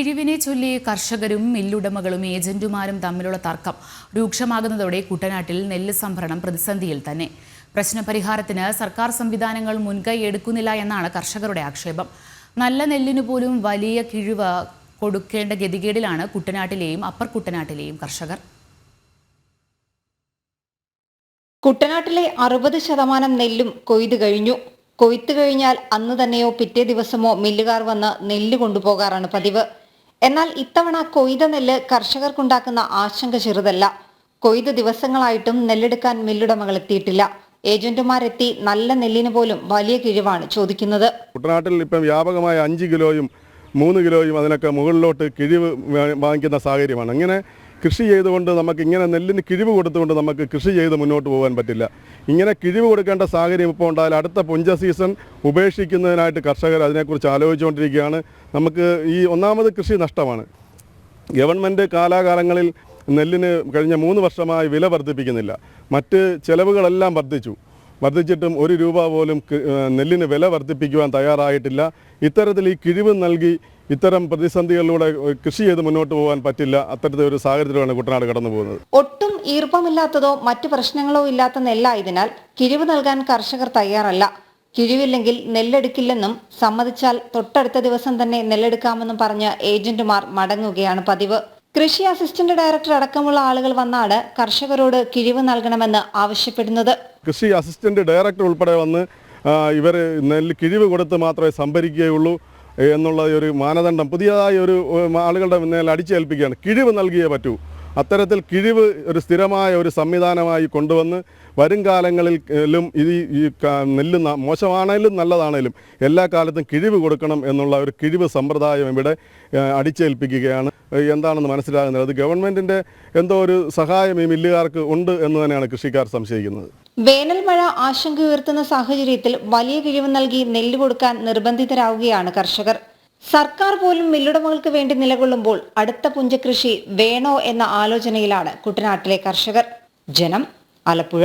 കിഴിവിനെ ചൊല്ലി കർഷകരും മില്ലുടമകളും ഏജന്റുമാരും തമ്മിലുള്ള തർക്കം രൂക്ഷമാകുന്നതോടെ കുട്ടനാട്ടിൽ നെല്ല് സംഭരണം പ്രതിസന്ധിയിൽ തന്നെ. പ്രശ്നപരിഹാരത്തിന് സർക്കാർ സംവിധാനങ്ങൾ മുൻകൈ എടുക്കുന്നില്ല എന്നാണ് കർഷകരുടെ ആക്ഷേപം. നല്ല നെല്ലിനു പോലും വലിയ കിഴിവ് കൊടുക്കേണ്ട ഗതികേടിലാണ് കുട്ടനാട്ടിലെയും അപ്പർ കുട്ടനാട്ടിലെയും കർഷകർ. കുട്ടനാട്ടിലെ അറുപത് ശതമാനം നെല്ലും കൊയ്തു കഴിഞ്ഞു. കൊയ്ത്തു കഴിഞ്ഞാൽ അന്ന് തന്നെയോ പിറ്റേ ദിവസമോ മില്ലുകാർ വന്ന് നെല്ല് കൊണ്ടുപോകാറാണ് പതിവ്. എന്നാൽ ഇത്തവണ കൊയ്ത നെല്ല് കർഷകർക്കുണ്ടാക്കുന്ന ആശങ്ക ചെറുതല്ല. കൊയ്ത് ദിവസങ്ങളായിട്ടും നെല്ലെടുക്കാൻ മില്ലുടമകൾ എത്തിയിട്ടില്ല. ഏജന്റുമാരെത്തി നല്ല നെല്ലിന് പോലും വലിയ കിഴിവാണ് ചോദിക്കുന്നത്. കുട്ടനാട്ടിൽ ഇപ്പം വ്യാപകമായ അഞ്ച് കിലോയും മൂന്ന് കിലോയും അതിനൊക്കെ മുകളിലോട്ട് കിഴിവ് വാങ്ങിക്കുന്ന സാഹചര്യമാണ്. ഇങ്ങനെ കൃഷി ചെയ്തുകൊണ്ട് നമുക്ക് ഇങ്ങനെ നെല്ലിന് കിഴിവ് കൊടുത്തുകൊണ്ട് നമുക്ക് കൃഷി ചെയ്ത് മുന്നോട്ട് പോകാൻ പറ്റില്ല. ഇങ്ങനെ കിഴിവ് കൊടുക്കേണ്ട സാഹചര്യം ഇപ്പോൾ ഉണ്ടായാൽ അടുത്ത പുഞ്ച സീസൺ ഉപേക്ഷിക്കുന്നതിനായിട്ട് കർഷകർ അതിനെക്കുറിച്ച് ആലോചിച്ചുകൊണ്ടിരിക്കുകയാണ്. നമുക്ക് ഈ ഒന്നാമത് കൃഷി നഷ്ടമാണ്. ഗവൺമെന്റ് കാലാകാലങ്ങളിൽ നെല്ലിന് കഴിഞ്ഞ മൂന്ന് വർഷമായി വില വർദ്ധിപ്പിക്കുന്നില്ല. മറ്റ് ചെലവുകളെല്ലാം വർദ്ധിച്ചു. വർദ്ധിച്ചിട്ടും ഒരു രൂപ പോലും നെല്ലിന് വില വർദ്ധിപ്പിക്കുവാൻ തയ്യാറായിട്ടില്ല. ഇത്തരത്തിൽ ഈ കിഴിവ് നൽകി ഇത്തരം പ്രതിസന്ധികളിലൂടെ കൃഷി ചെയ്ത് മുന്നോട്ട് പോകാൻ പറ്റില്ല. അത്തരത്തിലൊരു സാഹചര്യത്തിലാണ് കുട്ടനാട് കടന്നു പോകുന്നത്. ഒട്ടും ഈർപ്പമില്ലാത്തതോ മറ്റു പ്രശ്നങ്ങളോ ഇല്ലാത്ത നെല്ലായതിനാൽ കിഴിവ് നൽകാൻ കർഷകർ തയ്യാറല്ല. കിഴിവില്ലെങ്കിൽ നെല്ലെടുക്കില്ലെന്നും സമ്മതിച്ചാൽ തൊട്ടടുത്ത ദിവസം തന്നെ നെല്ലെടുക്കാമെന്നും പറഞ്ഞ് ഏജന്റുമാർ മടങ്ങുകയാണ് പതിവ്. കൃഷി അസിസ്റ്റന്റ് ഡയറക്ടർ അടക്കമുള്ള ആളുകൾ വന്നാണ് കർഷകരോട് കിഴിവ് നൽകണമെന്ന് ആവശ്യപ്പെടുന്നത്. കൃഷി അസിസ്റ്റന്റ് ഡയറക്ടർ ഉൾപ്പെടെ വന്ന് ഇവർ നെല്ല് കിഴിവ് കൊടുത്ത് മാത്രമേ സംഭരിക്കുകയുള്ളൂ എന്നുള്ള ഒരു മാനദണ്ഡം പുതിയതായി ഒരു ആളുകളുടെ മേൽ അടിച്ചേൽപ്പിക്കുകയാണ്. കിഴിവ് നൽകിയേ പറ്റൂ. അത്തരത്തിൽ കിഴിവ് ഒരു സ്ഥിരമായ ഒരു സംവിധാനമായി കൊണ്ടുവന്ന് വരും കാലങ്ങളിലും ഇത് ഈ നെല്ല് മോശമാണേലും നല്ലതാണേലും എല്ലാ കാലത്തും കിഴിവ് കൊടുക്കണം എന്നുള്ള ഒരു കിഴിവ് സമ്പ്രദായം ഇവിടെ അടിച്ചേൽപ്പിക്കുകയാണ്. എന്താണെന്ന് മനസ്സിലാകുന്നത് അത് ഗവൺമെന്റിന്റെ എന്തോ ഒരു സഹായം ഈ മില്ലുകാർക്ക് ഉണ്ട് എന്ന് തന്നെയാണ് കൃഷിക്കാർ സംശയിക്കുന്നത്. വേനൽ മഴ ആശങ്ക ഉയർത്തുന്ന സാഹചര്യത്തിൽ വലിയ കിഴിവ് നൽകി നെല്ല് കൊടുക്കാൻ നിർബന്ധിതരാവുകയാണ് കർഷകർ. സർക്കാർ പോലും മില്ലുടമകൾക്ക് വേണ്ടി നിലകൊള്ളുമ്പോൾ അടുത്ത പുഞ്ചകൃഷി വേണോ എന്ന ആലോചനയിലാണ് കുട്ടനാട്ടിലെ കർഷകർ. ജനം ആലപ്പുഴ.